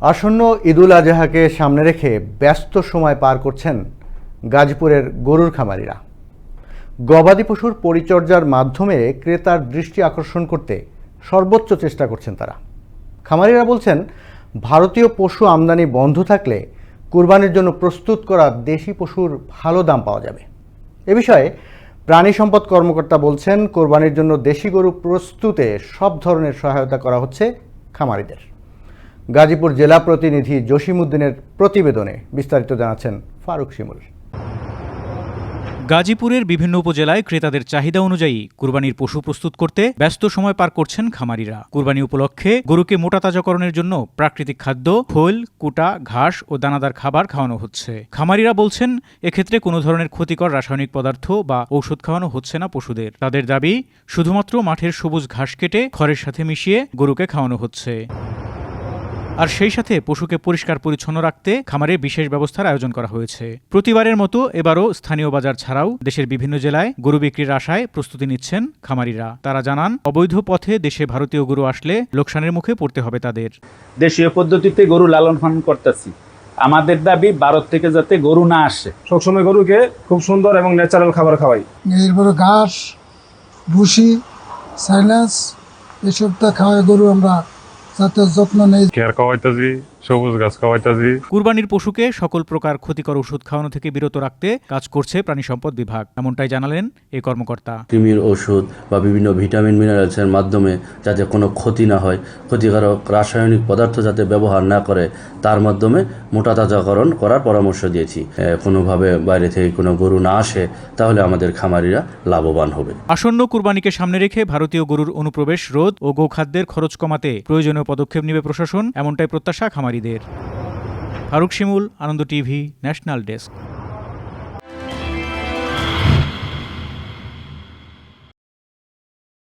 আসন্ন ঈদুল আজহাকে সামনে রেখে ব্যস্ত সময় পার করছেন গাজীপুরের গরুর খামারিরা। গবাদি পশুর পরিচর্যার মাধ্যমে ক্রেতার দৃষ্টি আকর্ষণ করতে সর্বোচ্চ চেষ্টা করছেন তারা। খামারিরা বলছেন, ভারতীয় পশু আমদানি বন্ধ থাকলে কুরবানির জন্য প্রস্তুত করা দেশি পশুর ভালো দাম পাওয়া যাবে। এ বিষয়ে প্রাণী সম্পদ কর্মকর্তা বলছেন, কোরবানির জন্য দেশি গরু প্রস্তুতে সব ধরনের সহায়তা করা হচ্ছে খামারিদের। গাজীপুর জেলা প্রতিনিধি জসিমউদ্দিনের প্রতিবেদনে বিস্তারিত জানাচ্ছেন ফারুক শিমুল। গাজীপুরের বিভিন্ন উপজেলায় ক্রেতাদের চাহিদা অনুযায়ী কুরবানির পশু প্রস্তুত করতে ব্যস্ত সময় পার করছেন খামারিরা। কুরবানি উপলক্ষে গরুকে মোটা তাজাকরণের জন্য প্রাকৃতিক খাদ্য, খোল, কুটা, ঘাস ও দানাদার খাবার খাওয়ানো হচ্ছে। খামারিরা বলছেন, এক্ষেত্রে কোনো ধরনের ক্ষতিকর রাসায়নিক পদার্থ বা ঔষধ খাওয়ানো হচ্ছে না পশুদের। তাদের দাবি, শুধুমাত্র মাঠের সবুজ ঘাস কেটে খড়ের সাথে মিশিয়ে গরুকে খাওয়ানো হচ্ছে। আর সেই সাথে পশুকে পরিষ্কার পরিচ্ছন্ন রাখতে খামারে বিশেষ ব্যবস্থার আয়োজন করা হয়েছে। প্রতিবারের মতো এবারও স্থানীয় বাজার ছাড়াও দেশের বিভিন্ন জেলায় গরু বিক্রির আশায় প্রস্তুতি নিচ্ছেন খামারিরা। তারা জানান অবৈধ পথে দেশে ভারতীয় গরু আসলে লোকসানের মুখে পড়তে হবে তাদের। দেশীয় পদ্ধতিতে গরু লালন পালন করতেছি। আমাদের দাবি ভারত থেকে যাতে গরু না আসে। সবসময় গরুকে খুব সুন্দর এবং ন্যাচারাল খাবার খাওয়াই। এরপরে ঘাস ভুসি সাইলেন্স এসবটা খাওয়াই গরু আমরা যাতে যত্ন নেই। খেয়ার খাওয়াইতাছি সবুজ গাছ খাওয়াইতাছি। কুরবানির পশুকে সকল প্রকার ক্ষতিকর ওষুধ খাওয়ানো থেকে বিরত রাখতে কাজ করছে প্রাণী সম্পদ বিভাগ। এমনটাই জানালেন এই কর্মকর্তা। কৃমির ওষুধ বা বিভিন্ন ভিটামিন মিনারেলসের মাধ্যমে যাতে কোনো ক্ষতি না হয় ক্ষতিকারক রাসায়নিক পদার্থ যাতে ব্যবহার না করে তার মাধ্যমে মোটা তাজাকরণ করার পরামর্শ দিয়েছি। কোনোভাবে বাইরে থেকে কোনো গরু না আসে তাহলে আমাদের খামারিরা লাভবান হবে। আসন্ন কুরবানিকে সামনে রেখে ভারতীয় গরুর অনুপ্রবেশ রোধ ও গোখাদ্যের খরচ কমাতে প্রয়োজনীয় পদক্ষেপ নেবে প্রশাসন এমনটাই প্রত্যাশা খামারিদের Faruk Shimul Ananda TV national desk.